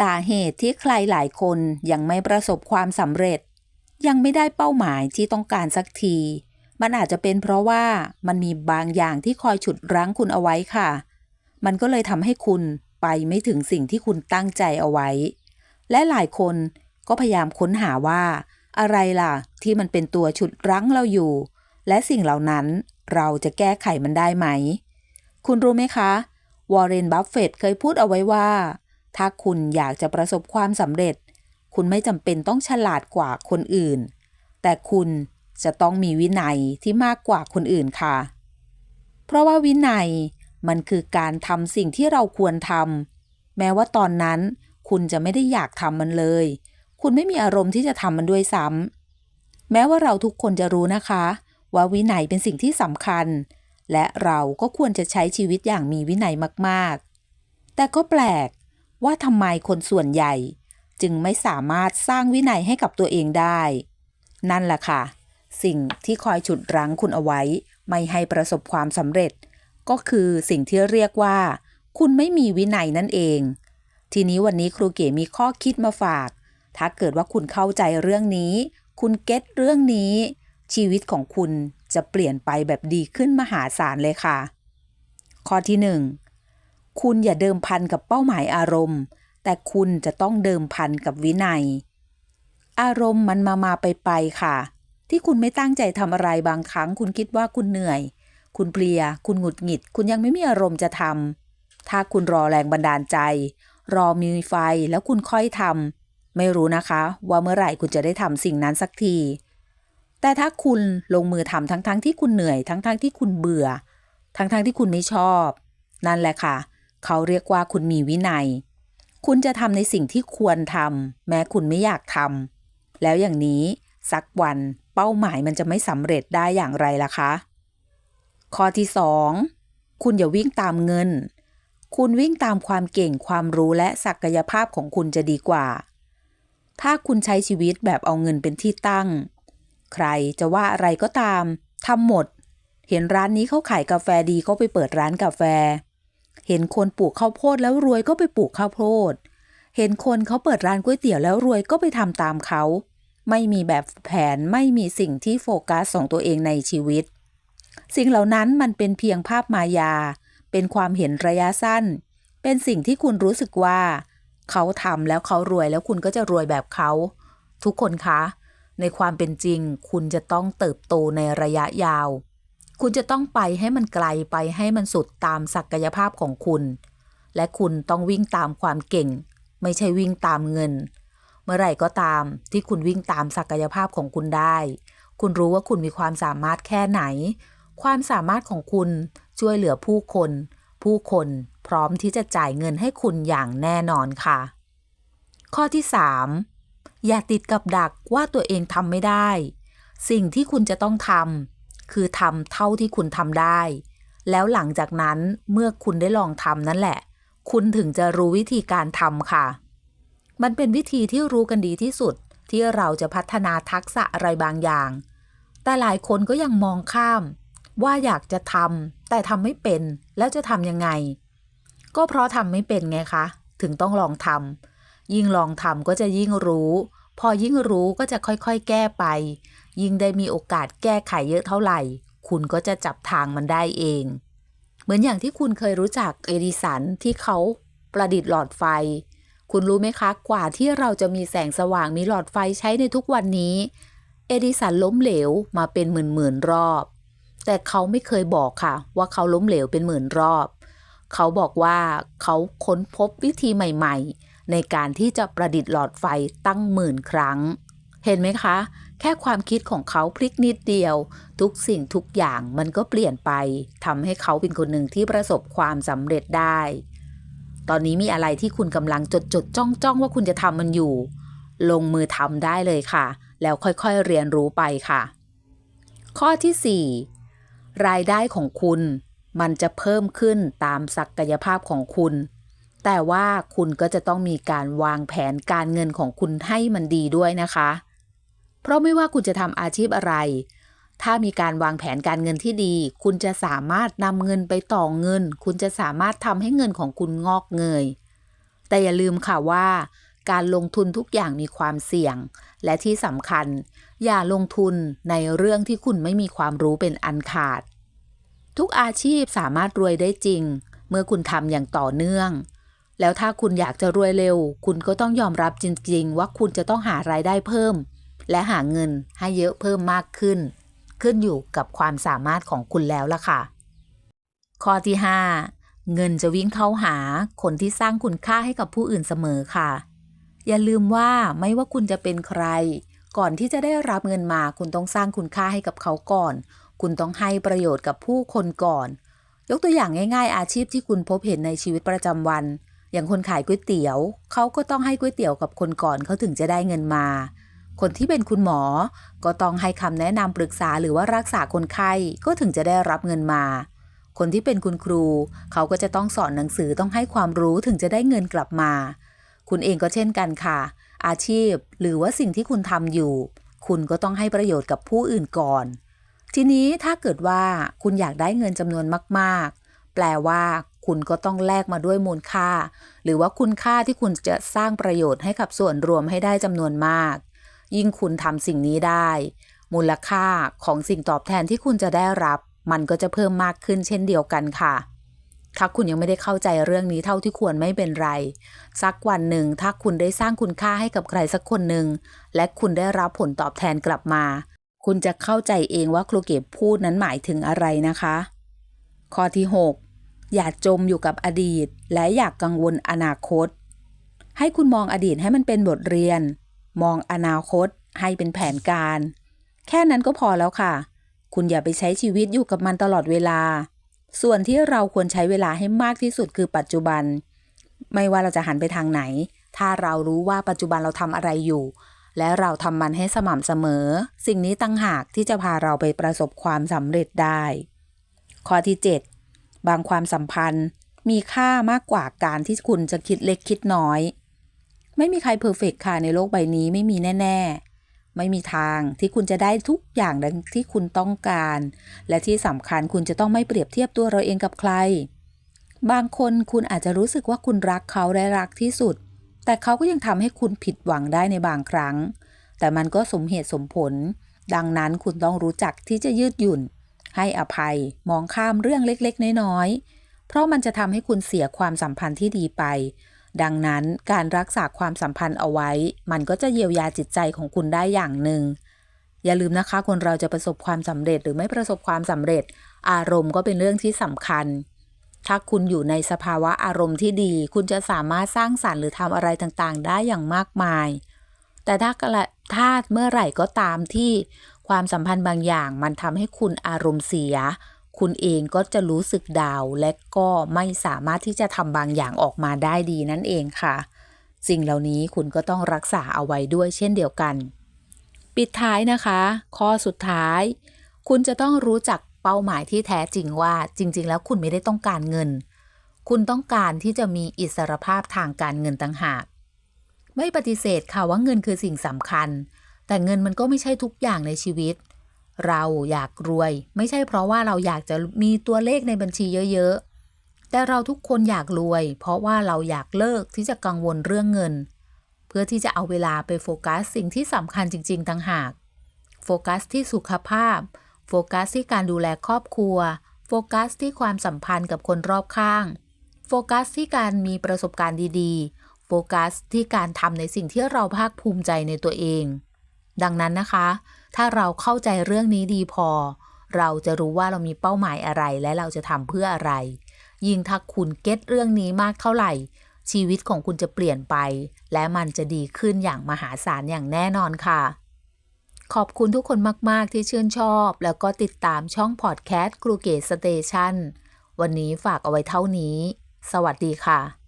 สาเหตุที่ใครหลายคนยังไม่ประสบความสำเร็จ ยังไม่ได้เป้าหมายที่ต้องการสักที มันอาจจะเป็นเพราะว่ามันมีบางอย่างที่คอยฉุดรั้งคุณเอาไว้ค่ะ มันก็เลยทำให้คุณไปไม่ถึงสิ่งที่คุณตั้งใจเอาไว้ และหลายคนก็พยายามค้นหาว่า อะไรล่ะ ที่มันเป็นตัวฉุดรั้งเราอยู่ และสิ่งเหล่านั้นเราจะแก้ไขมันได้ไหม คุณรู้ไหมคะ วอร์เรน บัฟเฟตเคยพูดเอาไว้ว่า ถ้าคุณอยากจะประสบความสำเร็จ คุณไม่จำเป็นต้องฉลาดกว่าคนอื่น แต่คุณจะต้องมีวินัยที่มากกว่าคนอื่นค่ะ เพราะว่าวินัยมันคือการทำสิ่งที่เราควรทำแม้ว่าตอนนั้นคุณจะไม่ได้อยากทำมันเลย คุณไม่มีอารมณ์ที่จะทำมันด้วยซ้ำแม้ว่าเราทุกคนจะรู้นะคะ ว่าวินัยเป็นสิ่งที่สำคัญ และเราก็ควรจะใช้ชีวิตอย่างมีวินัยมาก ๆ แต่ก็แปลก ว่าทำไมคนส่วนใหญ่ จึงไม่สามารถสร้างวินัยให้กับตัวเองได้ นั่นแหละค่ะ สิ่งที่คอยฉุดรั้งคุณเอาไว้ ไม่ให้ประสบความสำเร็จ ก็คือสิ่งที่เรียกว่า คุณไม่มีวินัยนั่นเอง ทีนี้วันนี้ครูเก๋มีข้อคิดมาฝาก ถ้าเกิดว่าคุณเข้าใจเรื่องนี้ คุณเก็ตเรื่องนี้ ชีวิตของคุณจะเปลี่ยนไปแบบดีขึ้นมหาศาลเลยค่ะ ข้อที่หนึ่ง คุณอย่าเดิมพันกับเป้าหมายอารมณ์ แต่คุณจะต้องเดิมพันกับวินัย อารมณ์มันมามาไปไปค่ะ ที่คุณไม่ตั้งใจทำอะไรบางครั้ง คุณคิดว่าคุณเหนื่อย คุณเพลีย คุณหงุดหงิด คุณยังไม่มีอารมณ์จะทำถ้าคุณรอแรงบันดาลใจ รอมีไฟแล้วคุณค่อยทำไม่รู้นะคะ ว่าเมื่อไหร่คุณจะได้ทำสิ่งนั้นสักที แต่ถ้าคุณลงมือทำทั้งๆทที่คุณเหนื่อย ทั้งๆทที่คุณเบื่อ ทั้งๆทที่คุณไม่ชอบ นั่นแหละค่ะ เขาเรียกว่าคุณมีวินัย คุณจะทำในสิ่งที่ควรทำแม้คุณไม่อยากทำแล้วอย่างนี้สักวันเป้าหมายมันจะไม่สำเร็จได้อย่างไรล่ะคะ ข้อที่สองคุณอย่าวิ่งตามเงิน คุณวิ่งตามความเก่งความรู้และศักยภาพของคุณจะดีกว่า ถ้าคุณใช้ชีวิตแบบเอาเงินเป็นที่ตั้ง ใครจะว่าอะไรก็ตามทำหมด เห็นร้านนี้เขาขายกาแฟดีก็ไปเปิดร้านกาแฟ เห็นคนปลูกข้าวโพดแล้วรวยก็ไปปลูกข้าวโพด เห็นคนเขาเปิดร้านก๋วยเตี๋ยวแล้วรวยก็ไปทำตามเขา ไม่มีแบบแผนไม่มีสิ่งที่โฟกัสของตัวเองในชีวิต สิ่งเหล่านั้นมันเป็นเพียงภาพมายา เป็นความเห็นระยะสั้น เป็นสิ่งที่คุณรู้สึกว่า เขาทำแล้วเขารวยแล้วคุณก็จะรวยแบบเขา ทุกคนคะ ในความเป็นจริง คุณจะต้องเติบโตในระยะยาว คุณจะต้องไปให้มันไกลไปให้มันสุดตามศักยภาพของคุณ และคุณต้องวิ่งตามความเก่ง ไม่ใช่วิ่งตามเงิน เมื่อไหร่ก็ตามที่คุณวิ่งตามศักยภาพของคุณได้ คุณรู้ว่าคุณมีความสามารถแค่ไหน ความสามารถของคุณช่วยเหลือผู้คน ผู้คนพร้อมที่จะจ่ายเงินให้คุณอย่างแน่นอนค่ะ ข้อที่ 3 อย่าติดกับดักว่าตัวเองทำไม่ได้ สิ่งที่คุณจะต้องทำ คือทำเท่าที่คุณทำได้ แล้วหลังจากนั้นเมื่อคุณได้ลองทำนั่นแหละ คุณถึงจะรู้วิธีการทำค่ะ มันเป็นวิธีที่รู้กันดีที่สุดที่เราจะพัฒนาทักษะอะไรบางอย่าง แต่หลายคนก็ยังมองข้าม ว่าอยากจะทำแต่ทำไม่เป็นแล้วจะทำยังไง ก็เพราะทำไม่เป็นไงคะ ถึงต้องลองทำยิ่งลองทำก็จะยิ่งรู้ พอยิ่งรู้ก็จะค่อยๆ แก้ไป ยิ่งได้มีโอกาสแก้ไขเยอะเท่าไหร่ คุณก็จะจับทางมันได้เอง เหมือนอย่างที่คุณเคยรู้จักเอดิสันที่เขาประดิษฐ์หลอดไฟ คุณรู้ไหมคะ กว่าที่เราจะมีแสงสว่างมีหลอดไฟใช้ในทุกวันนี้ เอดิสันล้มเหลวมาเป็นหมื่นๆรอบ แต่เขาไม่เคยบอกค่ะ ว่าเขาล้มเหลวเป็นหมื่นรอบ เขาบอกว่าเขาค้นพบวิธีใหม่ ๆ ในการที่จะประดิษฐ์หลอดไฟตั้งหมื่นครั้ง เห็นไหมคะ แค่ความคิดของเขาพลิกนิดเดียว ทุกสิ่งทุกอย่างมันก็เปลี่ยนไปทำให้เขาเป็นคนหนึ่งที่ประสบความสำเร็จได้ ตอนนี้มีอะไรที่คุณกำลังจดจดจ้องจ้องว่าคุณจะทำมันอยู่ ลงมือทำได้เลยค่ะ แล้วค่อยๆเรียนรู้ไปค่ะ ข้อที่ 4 รายได้ของคุณมันจะเพิ่มขึ้นตามศักยภาพของคุณ แต่ว่าคุณก็จะต้องมีการวางแผนการเงินของคุณให้มันดีด้วยนะคะ เพราะไม่ว่าคุณจะทำอาชีพอะไร ถ้ามีการวางแผนการเงินที่ดี คุณจะสามารถนำเงินไปต่อเงิน คุณจะสามารถทำให้เงินของคุณงอกเงย แต่อย่าลืมค่ะว่า การลงทุนทุกอย่างมีความเสี่ยง และที่สำคัญ อย่าลงทุนในเรื่องที่คุณไม่มีความรู้เป็นอันขาด ทุกอาชีพสามารถรวยได้จริง เมื่อคุณทำอย่างต่อเนื่องแล้วถ้าคุณอยากจะรวยเร็ว คุณก็ต้องยอมรับจริง ๆ ว่าคุณจะต้องหารายได้เพิ่ม และหาเงินให้เยอะเพิ่มมากขึ้น ขึ้นอยู่กับความสามารถของคุณแล้วล่ะค่ะ ข้อที่ 5 เงินจะวิ่งเข้าหาคนที่สร้างคุณค่าให้กับผู้อื่นเสมอค่ะ อย่าลืมว่าไม่ว่าคุณจะเป็นใคร ก่อนที่จะได้รับเงินมาคุณต้องสร้างคุณค่าให้กับเขาก่อน คุณต้องให้ประโยชน์กับผู้คนก่อน ยกตัวอย่างง่าย ๆ อาชีพที่คุณพบเห็นในชีวิตประจำวันอย่างคนขายก๋วยเตี๋ยว เขาก็ต้องให้ก๋วยเตี๋ยวกับคนก่อนเขาถึงจะได้เงินมา คนที่เป็นคุณหมอ ก็ต้องให้คำแนะนำปรึกษาหรือว่ารักษาคนไข้ก็ถึงจะได้รับเงินมา คนที่เป็นคุณครู เขาก็จะต้องสอนหนังสือต้องให้ความรู้ถึงจะได้เงินกลับมา คุณเองก็เช่นกันค่ะ อาชีพหรือว่าสิ่งที่คุณทำอยู่ คุณก็ต้องให้ประโยชน์กับผู้อื่นก่อน ทีนี้ถ้าเกิดว่าคุณอยากได้เงินจำนวนมาก ๆ แปลว่าคุณก็ต้องแลกมาด้วยมูลค่า หรือว่าคุณค่าที่คุณจะสร้างประโยชน์ให้กับส่วนรวมให้ได้จำนวนมาก ยิ่งคุณทำสิ่งนี้ได้ มูลค่าของสิ่งตอบแทนที่คุณจะได้รับ มันก็จะเพิ่มมากขึ้นเช่นเดียวกันค่ะ ถ้าคุณยังไม่ได้เข้าใจเรื่องนี้เท่าที่ควรไม่เป็นไร สักวันหนึ่งถ้าคุณได้สร้างคุณค่าให้กับใครสักคนหนึ่งและคุณได้รับผลตอบแทนกลับมา คุณจะเข้าใจเองว่าครูเก็บพูดนั้นหมายถึงอะไรนะคะ ข้อที่ 6 อย่าจมอยู่กับอดีต และอยากกังวลอนาคตให้คุณมองอดีตให้มันเป็นบทเรียน มองอนาคตให้เป็นแผนการ แค่นั้นก็พอแล้วค่ะ คุณอย่าไปใช้ชีวิตอยู่กับมันตลอดเวลา ส่วนที่เราควรใช้เวลาให้มากที่สุดคือปัจจุบัน ไม่ว่าเราจะหันไปทางไหน ถ้าเรารู้ว่าปัจจุบันเราทำอะไรอยู่ และเราทำมันให้สม่ำเสมอ สิ่งนี้ตั้งหากที่จะพาเราไปประสบความสำเร็จได้ ข้อที่ 7 บางความสัมพันธ์มีค่ามากกว่าการที่คุณจะคิดเล็กคิดน้อย ไม่มีใครเพอร์เฟกค่ะในโลกใบนี้ไม่มีแน่ ๆ ไม่มีทางที่คุณจะได้ทุกอย่างดังที่คุณต้องการ และที่สำคัญคุณจะต้องไม่เปรียบเทียบตัวเราเองกับใคร บางคนคุณอาจจะรู้สึกว่าคุณรักเขาและรักที่สุด แต่เขาก็ยังทำให้คุณผิดหวังได้ในบางครั้ง แต่มันก็สมเหตุสมผล ดังนั้นคุณต้องรู้จักที่จะยืดหยุ่น ให้อภัย มองข้ามเรื่องเล็กๆ น้อยๆเพราะมันจะทำให้คุณเสียความสัมพันธ์ที่ดีไป ดังนั้นการรักษาความสัมพันธ์เอาไว้ มันก็จะเยียวยาจิตใจของคุณได้อย่างหนึ่ง อย่าลืมนะคะ คนเราจะประสบความสำเร็จหรือไม่ประสบความสำเร็จ อารมณ์ก็เป็นเรื่องที่สำคัญ ถ้าคุณอยู่ในสภาวะอารมณ์ที่ดี คุณจะสามารถสร้างสรรค์หรือทำอะไรต่างๆ ได้อย่างมากมาย แต่ถ้ากระถ้าเมื่อไหร่ก็ตามที่ความสัมพันธ์บางอย่าง มันทำให้คุณอารมณ์เสีย คุณเองก็จะรู้สึกดาวและก็ไม่สามารถที่จะทำบางอย่างออกมาได้ดีนั่นเองค่ะ สิ่งเหล่านี้คุณก็ต้องรักษาเอาไว้ด้วยเช่นเดียวกัน ปิดท้ายนะคะ ข้อสุดท้าย คุณจะต้องรู้จักเป้าหมายที่แท้จริงว่าจริง ๆ แล้วคุณไม่ได้ต้องการเงิน คุณต้องการที่จะมีอิสรภาพทางการเงินต่างหาก ไม่ปฏิเสธค่ะว่าเงินคือสิ่งสำคัญ แต่เงินมันก็ไม่ใช่ทุกอย่างในชีวิต เราอยากรวย ไม่ใช่เพราะว่าเราอยากจะมีตัวเลขในบัญชีเยอะๆ แต่เราทุกคนอยากรวย เพราะว่าเราอยากเลิกที่จะกังวลเรื่องเงิน เพื่อที่จะเอาเวลาไปโฟกัสสิ่งที่สำคัญจริง ๆต่างหาก โฟกัสที่สุขภาพ โฟกัสที่การดูแลครอบครัว โฟกัสที่ความสัมพันธ์กับคนรอบข้าง โฟกัสที่การมีประสบการณ์ดีๆ โฟกัสที่การทำในสิ่งที่เราภาคภูมิใจในตัวเอง ดังนั้นนะคะ ถ้าเราเข้าใจเรื่องนี้ดีพอ เราจะรู้ว่าเรามีเป้าหมายอะไรและเราจะทำเพื่ออะไร ยิ่งถ้าคุณเก็ตเรื่องนี้มากเท่าไหร่ ชีวิตของคุณจะเปลี่ยนไป และมันจะดีขึ้นอย่างมหาศาลอย่างแน่นอนค่ะ ขอบคุณทุกคนมาก ๆ ที่ชื่นชอบ แล้วก็ติดตามช่องพอดแคสต์ครูเกตสเตชันวันนี้ฝากเอาไว้เท่านี้ สวัสดีค่ะ